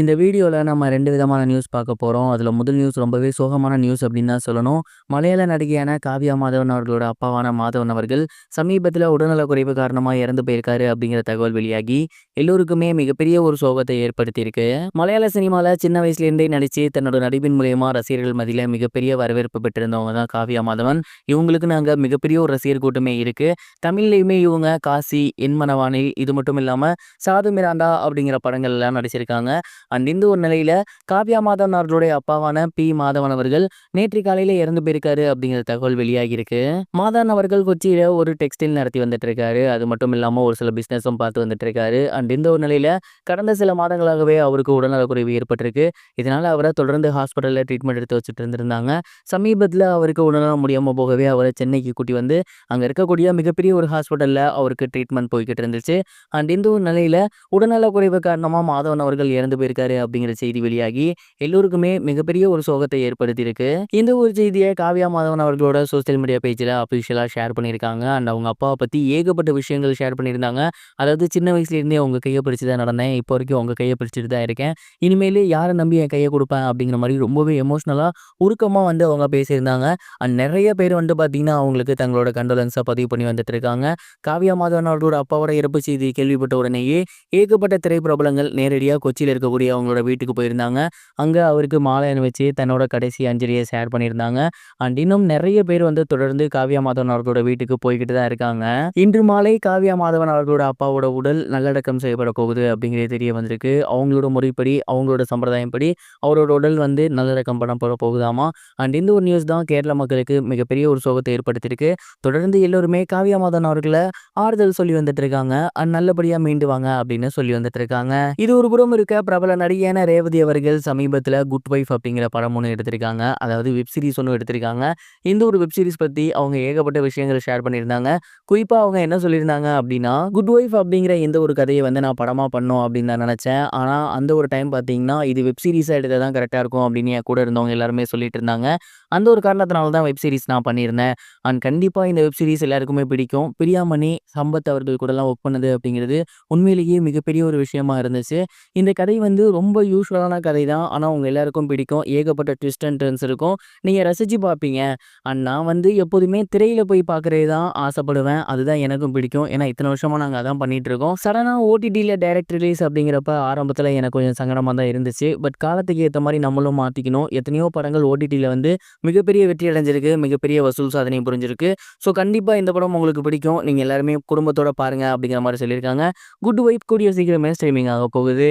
இந்த வீடியோவில் நம்ம ரெண்டு விதமான நியூஸ் பார்க்க போகிறோம் அதில் முதல் நியூஸ் ரொம்பவே சோகமான நியூஸ் அப்படின்னு தான் சொல்லணும். மலையாள நடிகையான காவ்யா மாதவன் அவர்களோட அப்பாவான மாதவன் அவர்கள் சமீபத்தில் உடல்நலக்குறைவு காரணமாக இறந்து போயிருக்காரு அப்படிங்கிற தகவல் வெளியாகி எல்லோருக்குமே மிகப்பெரிய ஒரு சோகத்தை ஏற்படுத்தியிருக்கு. மலையாள சினிமாவில் சின்ன வயசுலேருந்தே நடித்து தன்னோட நடிப்பின் மூலயமா ரசிகர்கள் மதியில் மிகப்பெரிய வரவேற்பு பெற்றிருந்தவங்க தான் காவ்யா மாதவன். இவங்களுக்கு நாங்கள் மிகப்பெரிய ஒரு ரசிகர் கூட்டமே இருக்குது தமிழ்லையுமே இவங்க காசி என்மனவானில் இது மட்டும் இல்லாமல் சாது மிராண்டா அப்படிங்கிற படங்கள்லாம் நடிச்சிருக்காங்க. அண்ட் இந்த ஒரு நிலையில காவ்யா மாதவன் அவர்களுடைய அப்பாவான பி மாதவன் அவர்கள் நேற்று காலையில இறந்து போயிருக்காரு அப்படிங்கிற தகவல் வெளியாகியிருக்கு. மாதவன் அவர்கள் கொச்சியில ஒரு டெக்ஸ்டைல் நடத்தி வந்துட்டு இருக்காரு அது மட்டும் இல்லாம ஒரு சில பிசினஸும் பார்த்து வந்துட்டு இருக்காரு அண்ட் இந்த ஒரு நிலையில கடந்த சில மாதங்களாகவே அவருக்கு உடல்நலக்குறைவு ஏற்பட்டிருக்கு. இதனால அவரை தொடர்ந்து ஹாஸ்பிட்டல்ல ட்ரீட்மெண்ட் எடுத்து வச்சுட்டு இருந்திருந்தாங்க. சமீபத்தில் அவருக்கு உடல்நலம் முடியாமல் போகவே அவரை சென்னைக்கு கூட்டி வந்து அங்க இருக்கக்கூடிய மிகப்பெரிய ஒரு ஹாஸ்பிட்டல்ல அவருக்கு ட்ரீட்மெண்ட் போய்கிட்டு இருந்துச்சு. அண்ட் இந்த ஒரு நிலையில உடல்நலக்குறைவு காரணமா மாதவன் அவர்கள் இறந்து போயிருக்காரு அப்படிங்கிற செய்தி வெளியாகி எல்லோருக்குமே மிகப்பெரிய ஒரு சோகத்தை ஏற்படுத்தியிருக்கு. இந்த ஒரு செய்தியை காவியா மாதவன் அவர்களோட சோசியல் மீடியா பேஜில் அஃபிஷியலாக ஷேர் பண்ணியிருக்காங்க. அண்ட் அவங்க அப்பாவை பற்றி ஏகப்பட்ட விஷயங்கள் ஷேர் பண்ணியிருந்தாங்க. அதாவது சின்ன வயசுலேருந்தே அவங்க கையை பிடிச்சி தான் நடந்தேன். இப்போ வரைக்கும் உங்க கையை பிடிச்சிட்டு தான் இருக்கேன். இனிமேல் யாரை நம்பி என் கையை கொடுப்பேன் அப்படிங்கிற மாதிரி ரொம்பவே எமோஷ்னலாக உருக்கமாக வந்து அவங்க பேசியிருந்தாங்க. அண்ட் நிறைய பேர் வந்து பார்த்திங்கன்னா அவங்களுக்கு தங்களோட கண்டோலன்ஸை பதிவு பண்ணி வந்துட்டு இருக்காங்க. காவியா மாதவன் அவர்களோட அப்பாவோட இறப்பு செய்தி கேள்விப்பட்ட உடனேயே ஏகப்பட்ட திரைப்பிரபலங்கள் நேரடியாக கொச்சியில் இருக்கக்கூடிய அவங்களோட வீட்டுக்கு போயிருந்தாங்க. அங்கே அவருக்கு மாலை அணிவிச்சு தன்னோட கடைசி அஞ்சலியை ஷேர் பண்ணியிருந்தாங்க. அண்ட் இன்னும் நிறைய பேர் வந்து தொடர்ந்து காவியா மாதவன் அவர்களோட வீட்டுக்கு போய்கிட்டு தான் இருக்காங்க. இன்று மாலை காவியா மாதவன் அவர்களோட அப்பாவோட உடல் நல்லடக்கம் செய்யப்பட போகுது அப்படிங்கிறது தெரிய வந்திருக்கு. அவங்களோட முறைப்படி அவங்களோட சம்பிரதாயம் படி அவரோட உடல் வந்து நல்லடக்கம் பண்ணப்பட போகுதாமா? அண்ட் இந்த ஒரு நியூஸ் தான் கேரள மக்களுக்கு மிகப்பெரிய ஒரு சோகத்தை ஏற்படுத்தியிருக்கு. தொடர்ந்து எல்லோருமே காவியா மாதவன் அவர்களை ஆறுதல் சொல்லி வந்துட்டு இருக்காங்க. அண்ட் நல்லபடியா மீண்டு வாங்க அப்படின்னு சொல்லி வந்துட்டு இருக்காங்க. இது ஒரு புறம் இருக்க பிரபல நடிகையான ரேவதி அவர்கள் சமீபத்தில் குட் வைஃப் அப்படிங்கிற படம் ஒன்று எடுத்திருக்காங்க. அதாவது வெப் சீரிஸ் ஒன்று எடுத்திருக்காங்க. இந்த ஒரு வெப் சீரிஸ் பற்றி அவங்க ஏகப்பட்ட விஷயங்களை ஷேர் பண்ணியிருந்தாங்க. குறிப்பாக அவங்க என்ன சொல்லியிருந்தாங்க அப்படின்னா குட் வைஃப் அப்படிங்கிற இந்த ஒரு கதையை வந்து நான் படமாக பண்ணோம் அப்படின்னு நான் நினச்சேன். ஆனால் அந்த ஒரு டைம் பார்த்தீங்கன்னா இது வெப் சீரிஸாக எடுத்தால் தான் கரெக்டாக இருக்கும் அப்படின்னு என் கூட இருந்தவங்க எல்லாருமே சொல்லிட்டு இருந்தாங்க. அந்த ஒரு காரணத்தினால தான் வெப் சீரிஸ் நான் பண்ணியிருந்தேன். அண்ட் கண்டிப்பாக இந்த வெப் சீரிஸ் எல்லாருக்குமே பிடிக்கும். பிரியாமணி சம்பத் அவர்கள் கூடலாம் ஒர்க் பண்ணது அப்படிங்கிறது உண்மையிலேயே மிகப்பெரிய ஒரு விஷயமா இருந்துச்சு. இந்த கதை வந்து ரொம்ப யூஸ்வலான கதை தான் ஆனால் உங்கள் எல்லாருக்கும் பிடிக்கும். ஏகப்பட்ட ட்விஸ்ட் அண்ட் டர்ன்ஸ் இருக்கும். நீங்கள் ரசித்து பார்ப்பீங்க. அண்ட் நான் வந்து எப்போதுமே திரையில் போய் பார்க்குறது தான் ஆசைப்படுவேன். அதுதான் எனக்கும் பிடிக்கும். ஏன்னா இத்தனை வருஷமாக நாங்கள் அதான் பண்ணிகிட்டு இருக்கோம் சடனாக ஓடிடியில் டைரக்ட் ரிலீஸ் அப்படிங்கிறப்ப ஆரம்பத்தில் எனக்கு கொஞ்சம் சங்கடமாக தான் இருந்துச்சு. பட் காலத்துக்கு ஏற்ற மாதிரி நம்மளும் மாற்றிக்கணும் எத்தனையோ படங்கள் ஓடிடியில் வந்து மிகப்பெரிய வெற்றி அடைஞ்சிருக்கு. மிகப்பெரிய வசூல் சாதனை புரிஞ்சிருக்கு. ஸோ கண்டிப்பாக இந்த படம் உங்களுக்கு பிடிக்கும். நீங்கள் எல்லாருமே குடும்பத்தோட பாருங்கள் அப்படிங்கிற மாதிரி சொல்லியிருக்காங்க. குட் வைப் கூடிய சீக்கிரமே ஸ்ட்ரீமிங் ஆக போகுது.